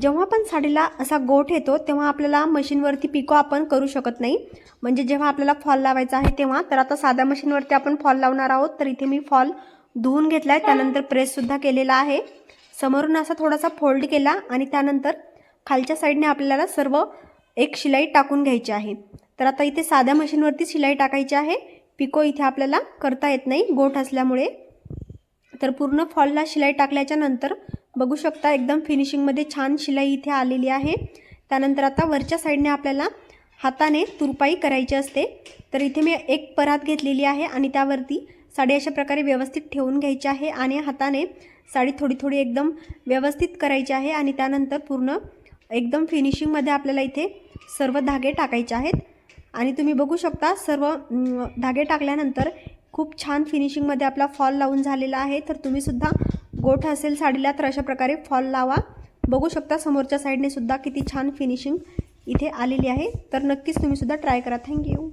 जेव्हा पण साडीला असा गोठ येतो तेव्हा आपल्याला मशीनवरती पिको आपण करू शकत नाही. म्हणजे जेव्हा आपल्याला फॉल लावायचा आहे तेव्हा तर आता साध्या मशीनवरती आपण फॉल लावणार आहोत. तर इथे मी फॉल धुवून घेतला आहे त्यानंतर प्रेससुद्धा केलेला आहे. समोरून असा थोडासा फोल्ड केला आणि त्यानंतर खालच्या साईडने आपल्याला सर्व एक शिलाई टाकून घ्यायची आहे. तर आता इथे साध्या मशीनवरती शिलाई टाकायची आहे. पिको इथे आपल्याला करता येत नाही गोठ असल्यामुळे. तर पूर्ण फॉलला शिलाई टाकल्याच्या नंतर बघू शकता एकदम फिनिशिंगमध्ये छान शिलाई इथे आलेली आहे. त्यानंतर आता वरच्या साईडने आपल्याला हाताने तुरपाई करायची असते. तर इथे मी एक परात घेतलेली आहे आणि त्यावरती साडी अशा प्रकारे व्यवस्थित ठेवून घ्यायची आहे आणि हाताने साडी थोडी थोडी एकदम व्यवस्थित करायची आहे आणि त्यानंतर पूर्ण एकदम फिनिशिंगमध्ये आपल्याला इथे सर्व धागे टाकायचे आहेत. आणि तुम्ही बघू शकता सर्व धागे टाकल्यानंतर खूप छान फिनिशिंगमध्ये आपला फॉल लावून झालेला आहे. तर तुम्हीसुद्धा गोठ असेल साडीला तर अशा प्रकारे फॉल लावा. बघू शकता समोरच्या साईडने सुद्धा किती छान फिनिशिंग इथे आलेली आहे. तर नक्कीच तुम्हीसुद्धा ट्राय करा. थँक्यू